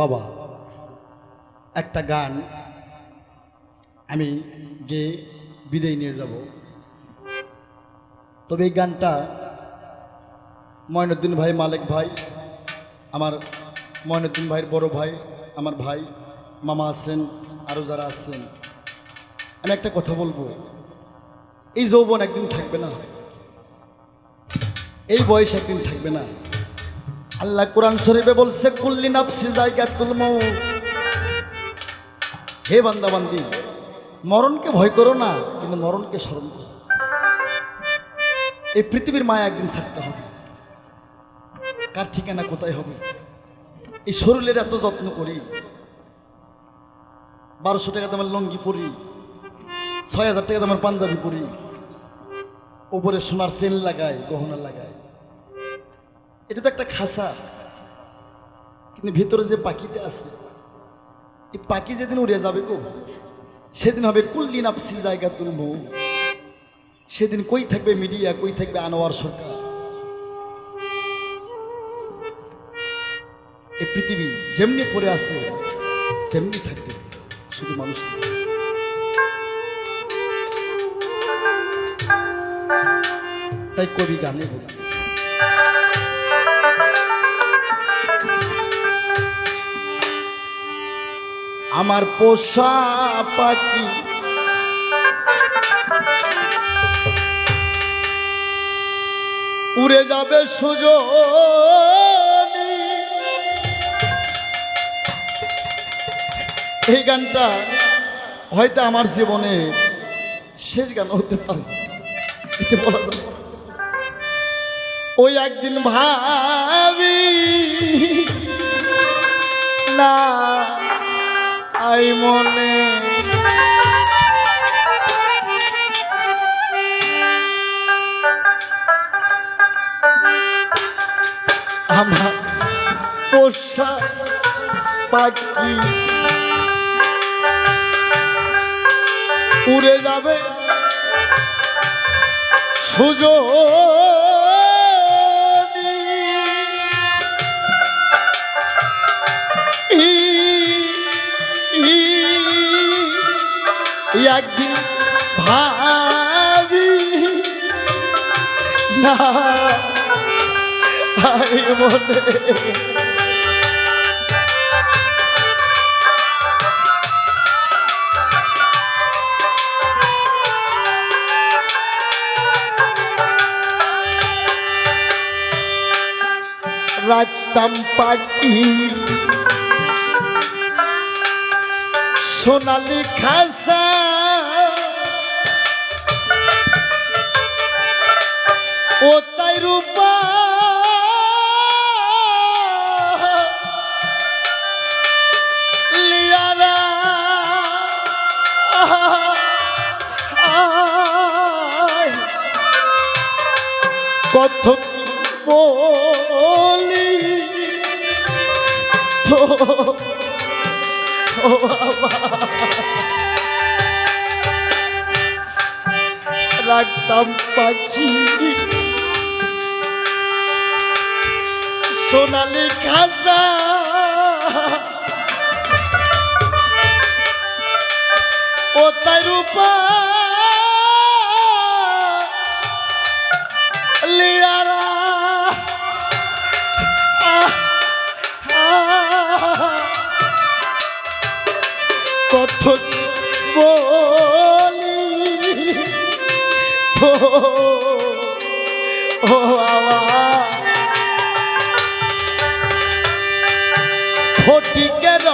বাবা, একটা গান আমি গেয়ে বিদায় নিয়ে যাব। তবে এই গানটা ময়নুদ্দিন ভাই, মালিক ভাই, আমার ময়নুদ্দিন ভাইয়ের বড় ভাই, আমার ভাই, মামা আছেন আরও যারা আছেন। আমি একটা কথা বলব, এই যৌবন একদিন থাকবে না, এই বয়স একদিন থাকবে না। আল্লাহ কোরআন শরীফে বলছে, কুল্লি নাফসি জায়গাতুল মউত। হে বান্দা বান্দি মরণকে ভয় করো না, কিন্তু মরণকে স্মরণ করো। এই পৃথিবীর মায়া একদিন ছাড়তে হবে। কার ঠিকানা কোথায় হবে? এই শরীরের এত যত্ন করি। বারোশো টাকা তোমার লঙ্গি পরি। ছয় হাজার টাকা তোমার পাঞ্জাবি পরি। উপরে সোনার চেন লাগায় গহনা লাগায় এটা তো একটা খাসা। কিন্তু ভিতরে যে পাখিটা আছে, এই পাখি যেদিন উড়ে যাবে গো, সেদিন হবে কুল্লি নাপসি জায়গা তুলব সেদিন কই থাকবে মিডিয়া, কই থাকবে আনোয়ার সরকার? এই পৃথিবী যেমনি পড়ে আছে, তেমনি থাকবে শুধু মানুষ। তাই কবি গানে বলি আমার পোষা পাখি। উড়ে যাবে সুযোগ এই গানটা হয়তো আমার জীবনে শেষ গান হতে পারে। এটা বলা ওই একদিন ভাবি, না আই মনে আমার পোষা পাখি উড়ে যাবে সুযোগ একদিন ভাবি না রাখতাম পাখি। সোনালি খাসা ও তাই রূপা। কত বলি। তো ও রাখতাম পাখি। সোনালি খাজা। ও তাই রূপা। লিয়ারা। কত বলি। ও। ফটিকের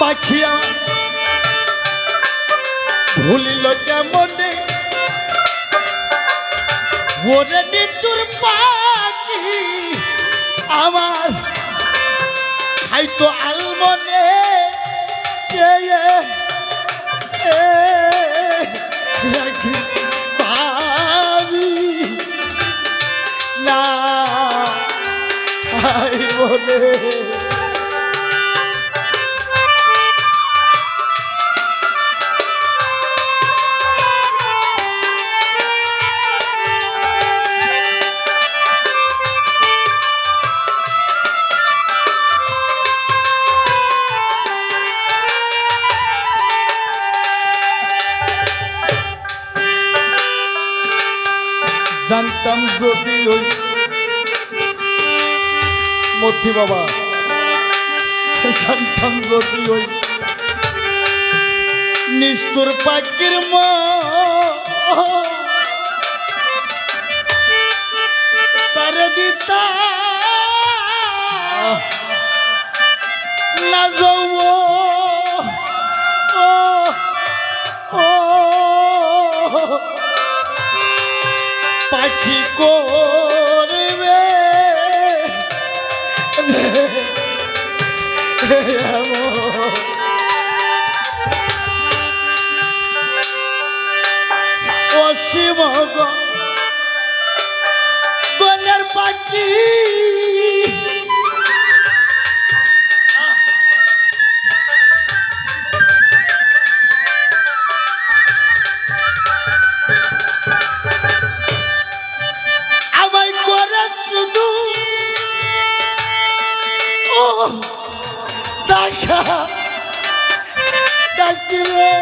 পাখিয়া ভুলিল কেমনে? ওরে নিতুর পাখি আমার খাইতো আলমনে। কে পাবি না জানতাম যদি ওই মতি বাবা। জানতাম যদি ওই নিষ্ঠুর পাখির মা। তারে দিতা। না ডাকিলে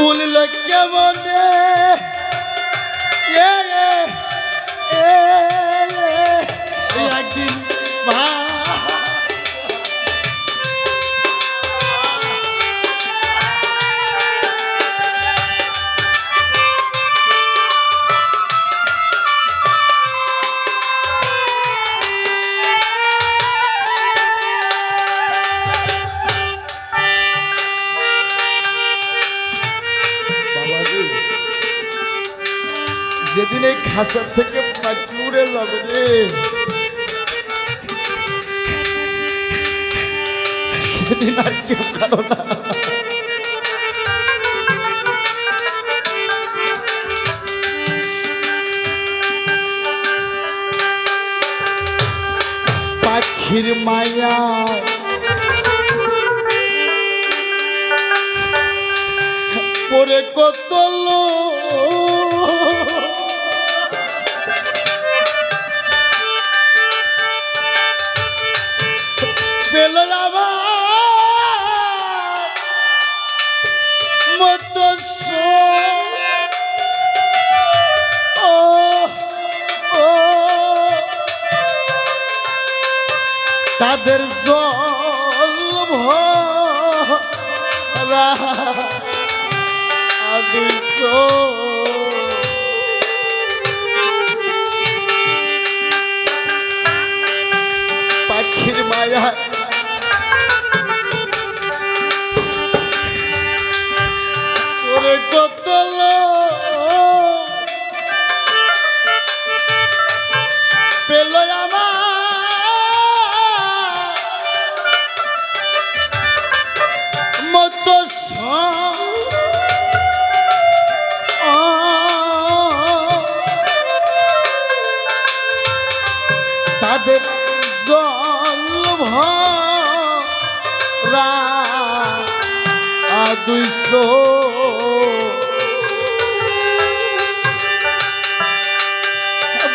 ভুলিল কেমনে যেদিন এই খাঁচার থেকে পাখি উড়ে যাবে রে সেদিন আর কেউ কারও না পাখির মায়া পরে কত লোক তাদের জল আদিসো পাখির মায়া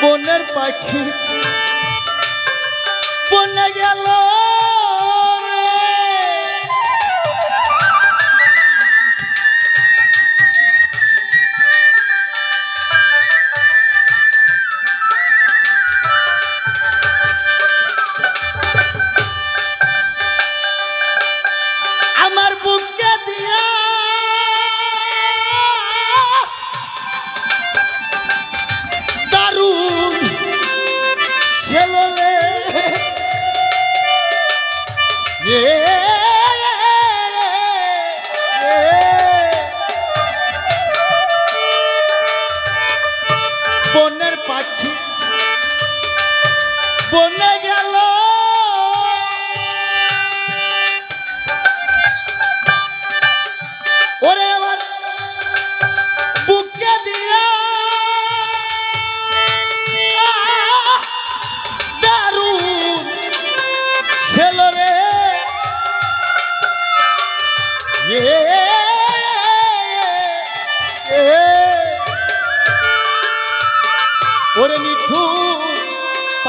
বনের পাখি বনে গেল।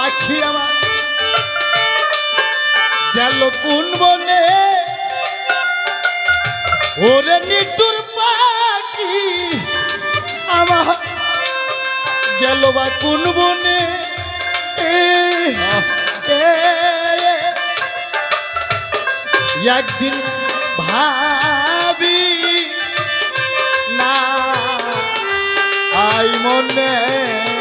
পাখি আমার। গেল কোন বনে? ওরে নিটুর পাখি আমার। গেল বা কোন বনে? একদিন ভাবি, না, আই মনে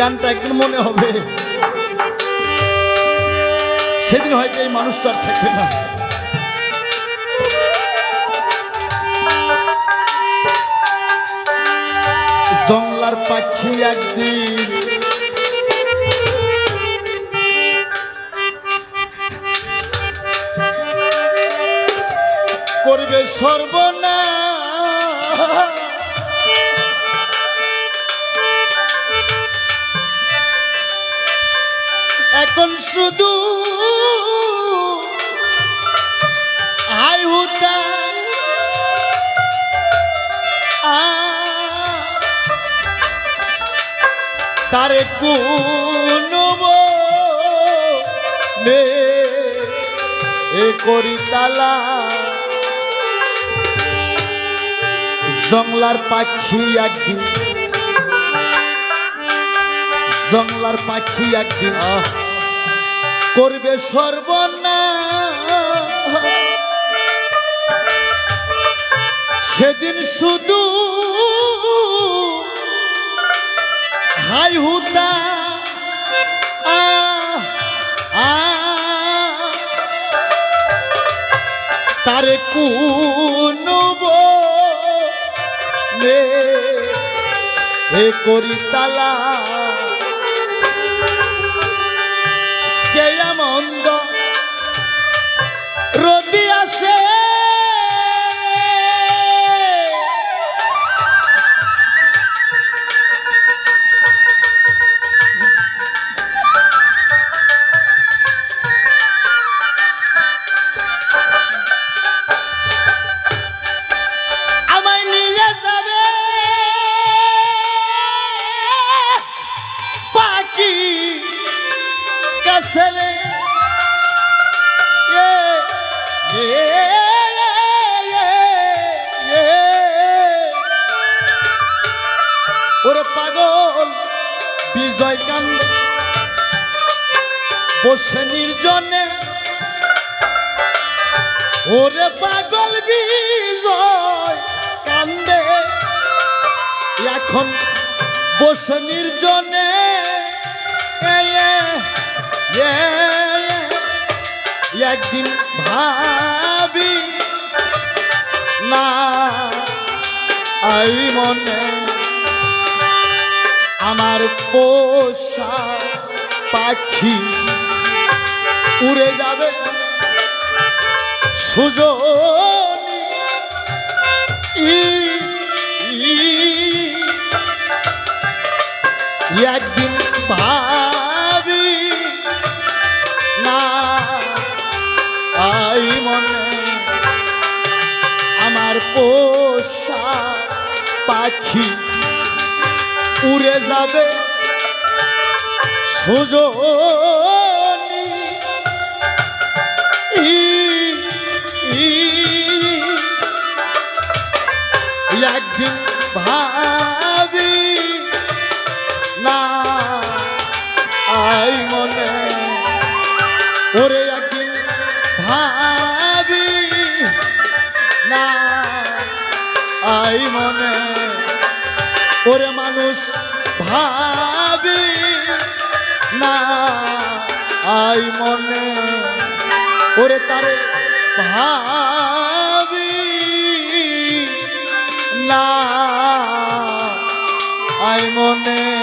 গানটা একদিন মনে হবে। সেদিন হয়তো এই মানুষটা আর থাকবে না। জংলার পাখি একদিন করবে সর্বনা এখন শুধু হাই হুতা তারে করি তালা। জংলার পাখি একদিন জংলার পাখি একদিন। করবে সর্বনা সেদিন শুধু হাই হুতা তারে কুনব এ করি তালা এ। ওরে পাগল বিজয় কান্দ। বসে নির্জনে। ওরে পাগল বিজয় কান্দে। এখন বসে নির্জনে। একদিন ভাবি না আই মনে আমার পোষা পাখি উড়ে যাবে। সুজনি একদিন ভাবি পাখি উড়ে যাবে ই, একদিন ভাবি না আই মনে। ওরে একদিন ভাবি না আই মনে। ওরে মানুষ ভাবি না আই মনে। ওরে তারে ভাবি না আই মনে।